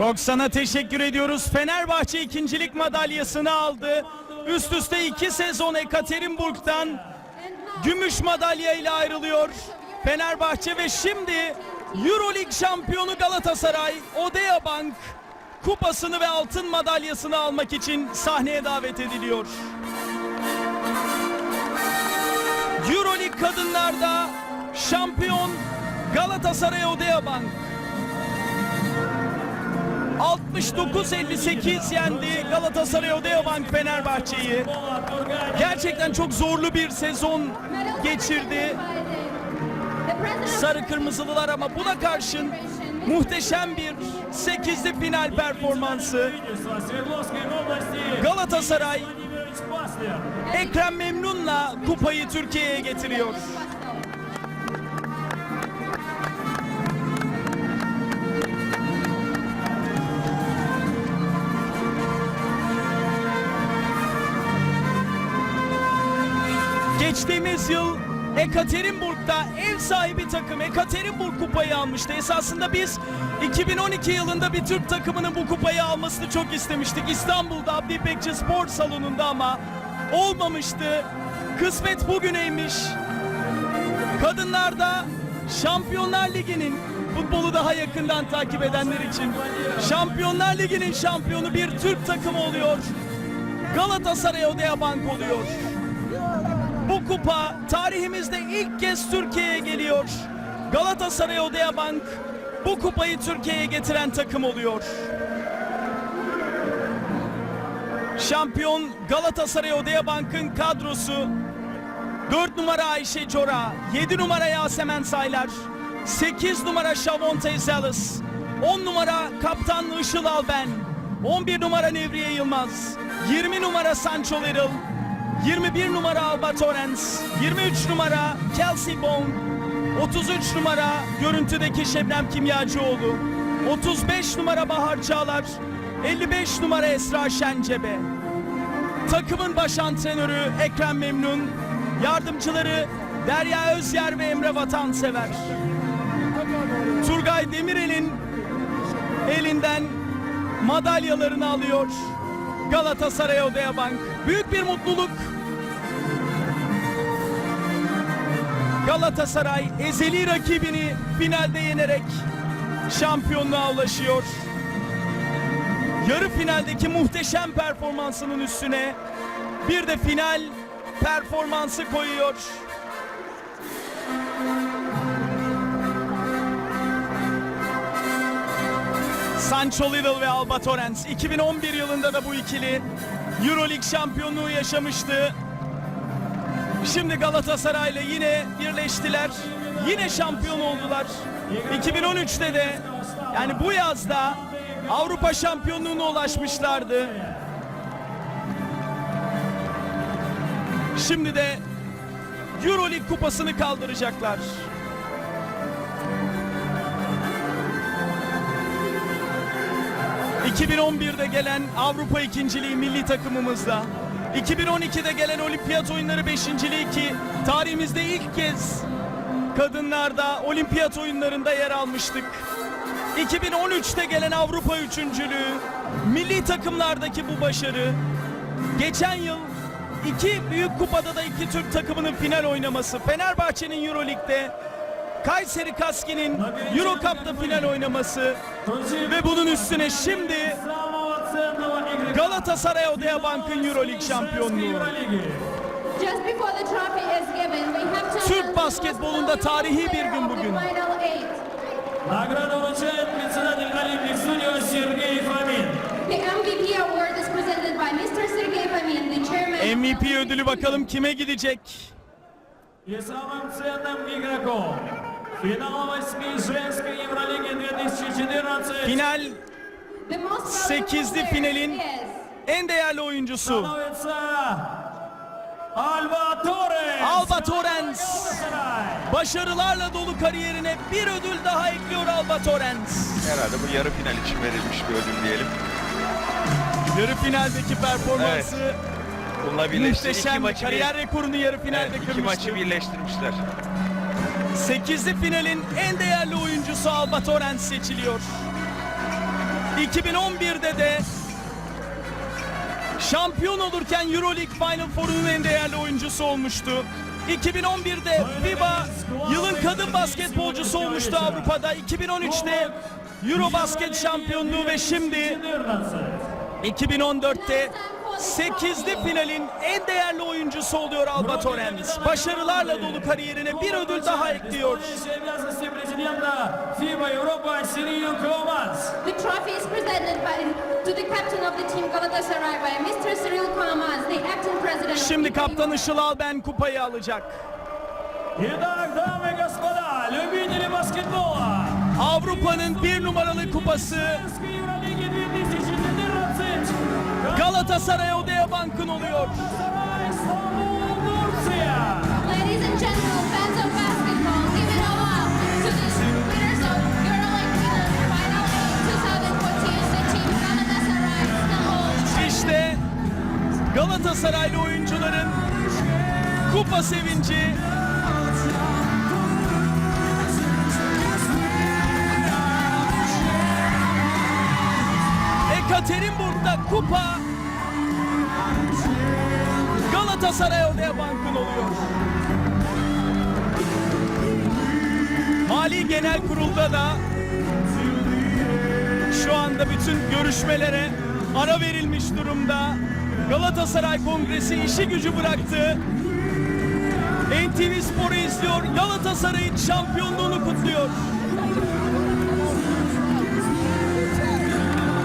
Roxan'a teşekkür ediyoruz. Fenerbahçe ikincilik madalyasını aldı. Üst üste iki sezon Ekaterinburg'dan gümüş madalya ile ayrılıyor. Fenerbahçe ve şimdi Euroleague şampiyonu Galatasaray Odea Bank kupasını ve altın madalyasını almak için sahneye davet ediliyor. Euroleague kadınlarda şampiyon Galatasaray Odea Bank. 69-58 yendi Galatasaray Odea Bank Fenerbahçe'yi. Gerçekten çok zorlu bir sezon geçirdi sarı kırmızılılar ama buna karşın muhteşem bir 8'li final performansı. Galatasaray Ekrem Memnun'la kupayı Türkiye'ye getiriyor. Geçtiğimiz yıl Ekaterinburg'da ev sahibi takım Ekaterinburg kupayı almıştı. Esasında biz 2012 yılında bir Türk takımının bu kupayı almasını çok istemiştik. İstanbul'da Abdi İpekçi Spor Salonu'nda ama olmamıştı. Kısmet bugüneymiş. Kadınlarda Şampiyonlar Ligi'nin futbolu daha yakından takip edenler için Şampiyonlar Ligi'nin şampiyonu bir Türk takımı oluyor. Galatasaray Odea Bank oluyor. Bu kupa tarihimizde ilk kez Türkiye'ye geliyor. Galatasaray Odea Bank bu kupayı Türkiye'ye getiren takım oluyor. Şampiyon Galatasaray Odea Bank'ın kadrosu 4 numara Ayşe Cora, 7 numara Yasemen Saylar, 8 numara Şavonte Zelis, 10 numara Kaptan Işıl Alben, 11 numara Nevriye Yılmaz, 20 numara Sancho Little, 21 numara Alba Torrens, 23 numara Kelsey Bone, 33 numara görüntüdeki Şebnem Kimyacıoğlu, 35 numara Bahar Çağlar, 55 numara Esra Şencebe. Takımın baş antrenörü Ekrem Memnun, yardımcıları Derya Özyer ve Emre Vatansever. Turgay Demirel'in elinden madalyalarını alıyor. Galatasaray Odea Bank. Büyük bir mutluluk. Galatasaray ezeli rakibini finalde yenerek şampiyonluğa ulaşıyor. Yarı finaldeki muhteşem performansının üstüne bir de final performansı koyuyor. Sancho Little ve Alba Torrens 2011 yılında da bu ikili Euroleague şampiyonluğu yaşamıştı. Şimdi Galatasaray'la yine birleştiler. Yine şampiyon oldular. 2013'te de yani bu yazda Avrupa şampiyonluğuna ulaşmışlardı. Şimdi de Euroleague kupasını kaldıracaklar. ...2011'de gelen Avrupa ikinciliği milli takımımızda... ...2012'de gelen olimpiyat oyunları beşinciliği ki... ...tarihimizde ilk kez... ...kadınlarda olimpiyat oyunlarında yer almıştık. 2013'te gelen Avrupa üçüncülüğü... ...milli takımlardaki bu başarı... ...geçen yıl iki büyük kupada da iki Türk takımının final oynaması... ...Fenerbahçe'nin Euroleague'de... Kayseri Kaski'nin Euro Cup'ta final oynaması ve bunun üstüne şimdi Galatasaray Odea Bank'ın Euroleague şampiyonluğu. Just before the trophy is given, we have to Türk announce basketbolunda the tarihi bir winner gün of the bugün. Final eight. Награду вручает председатель Олимпик Судья Сергей Фомин. The MVP award is presented by Mr. Sergey Fomin, the chairman. MVP ödülü bakalım kime gidecek? И самым ценным игроком финала восьми женской Евролиги 2014 Final The most valuable sekizli player finalin is en değerli oyuncusu становится Alba Torres. Alba Torrens. Galatasaray. Başarılarla dolu kariyerine bir ödül daha ekliyor Alba Torrens. Herhalde bu yarı final için verilmiş bir ödül diyelim. Yarı finaldeki performansı Bununla birleşti. iki muhteşem. maçı, Kariyer rekorunu yarı bir, finalde evet, iki kırmıştı. maçı birleştirmişler. Sekizli finalin en değerli oyuncusu Alba Torrens seçiliyor. 2011'de de şampiyon olurken Euroleague Final Four'un en değerli oyuncusu olmuştu. 2011'de FIBA yılın kadın basketbolcusu olmuştu Avrupa'da. 2013'te Eurobasket şampiyonluğu ve şimdi 2014'te 8'li finalin en değerli oyuncusu oluyor Alba Torrens. Başarılarla dolu kariyerine bir ödül daha ekliyor. Исполняющий обязанности президента FIBA Европа Сирию Комас. The trophy is presented by, to the captain of the team Galatasaray by Mr. Cyril Kormaz, the acting president. of Şimdi FIBA kaptan Işıl Alben kupayı alacak. Итак, дамы и господа, любители баскетбола, Avrupa'nın bir numaralı kupası Женской Евролиги 2014, Galatasaray odaya bankın oluyor. İşte Galatasaraylı oyuncuların kupa sevinci. Ekaterinburg'da kupa Galatasaray Odea Bank'ın oluyor. Mali Genel Kurul'da da şu anda bütün görüşmelere ara verilmiş durumda. Galatasaray Kongresi işi gücü bıraktı. NTV Spor'u izliyor. Galatasaray'ın şampiyonluğunu kutluyor.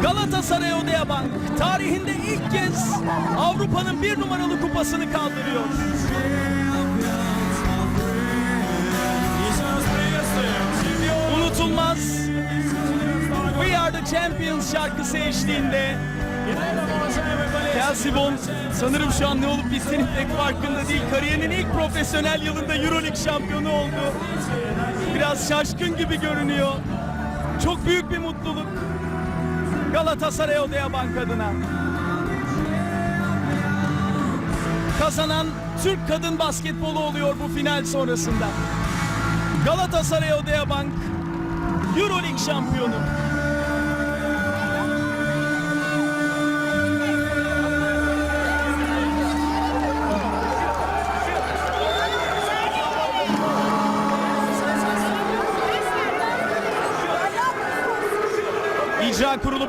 Galatasaray Odeabank tarihinde ilk kez Avrupa'nın bir numaralı kupasını kaldırıyor. Unutulmaz We Are The Champions şarkısı eşliğinde Chelsea Bond sanırım şu an ne olup bittiğinin pek farkında değil. Kariyerinin ilk profesyonel yılında Euroleague şampiyonu oldu. Biraz şaşkın gibi görünüyor. Çok büyük bir mutluluk. Galatasaray Odea Bank adına. Kazanan Türk kadın basketbolu oluyor bu final sonrasında. Galatasaray Odea Bank Euroleague şampiyonu.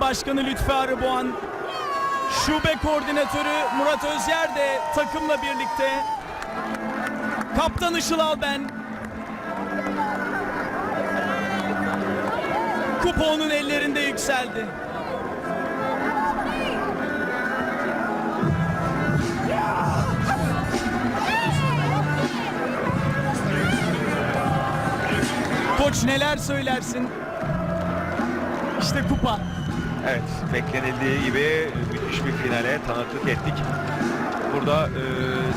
Başkanı Lütfi Arıboğan, Şube Koordinatörü Murat Özyer de takımla birlikte Kaptan Işıl Alben Kupa onun ellerinde yükseldi. Koç neler söylersin? İşte kupa. Evet, beklenildiği gibi müthiş bir finale tanıklık ettik. Burada e,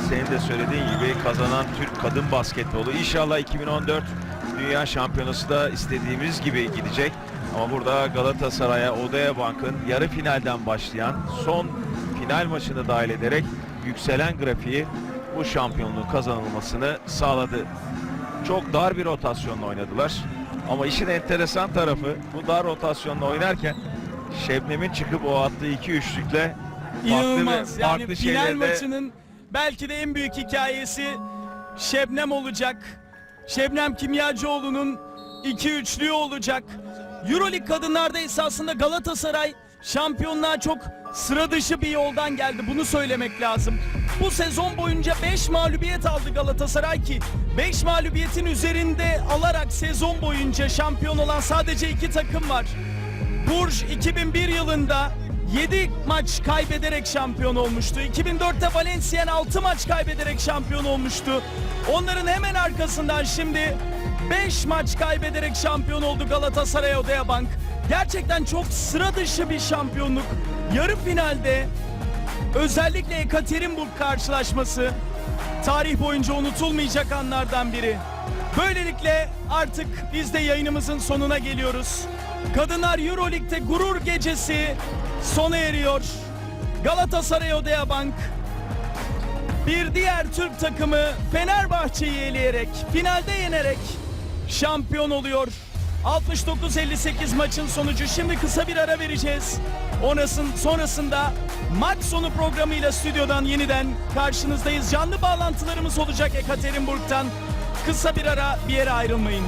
senin de söylediğin gibi kazanan Türk kadın basketbolu. İnşallah 2014 Dünya Şampiyonası da istediğimiz gibi gidecek. Ama burada Galatasaray'a Odaya Bank'ın yarı finalden başlayan son final maçını dahil ederek yükselen grafiği bu şampiyonluğun kazanılmasını sağladı. Çok dar bir rotasyonla oynadılar. Ama işin enteresan tarafı bu dar rotasyonla oynarken Şebnem'in çıkıp o attığı iki üçlükle farklı, İnanılmaz. bir- Yani farklı final şeylerde maçının belki de en büyük hikayesi Şebnem olacak. Şebnem Kimyacıoğlu'nun 2-3'lüğü olacak. Euroleague kadınlarda esasında Galatasaray şampiyonluğa çok sıra dışı bir yoldan geldi. Bunu söylemek lazım. Bu sezon boyunca 5 mağlubiyet aldı Galatasaray ki 5 mağlubiyetin üzerinde alarak sezon boyunca şampiyon olan sadece iki takım var. Burj 2001 yılında 7 maç kaybederek şampiyon olmuştu. 2004'te Valenciennes 6 maç kaybederek şampiyon olmuştu. Onların hemen arkasından şimdi 5 maç kaybederek şampiyon oldu Galatasaray Odea Bank. Gerçekten çok sıra dışı bir şampiyonluk. Yarı finalde özellikle Ekaterinburg karşılaşması tarih boyunca unutulmayacak anlardan biri. Böylelikle artık biz de yayınımızın sonuna geliyoruz. Kadınlar Euroleague'de gurur gecesi sona eriyor. Galatasaray Odea Bank bir diğer Türk takımı Fenerbahçe'yi eleyerek, finalde yenerek şampiyon oluyor. 69-58 maçın sonucu. Şimdi kısa bir ara vereceğiz. Onasın sonrasında maç sonu programıyla stüdyodan yeniden karşınızdayız. Canlı bağlantılarımız olacak Ekaterinburg'dan. Kısa bir ara bir yere ayrılmayın.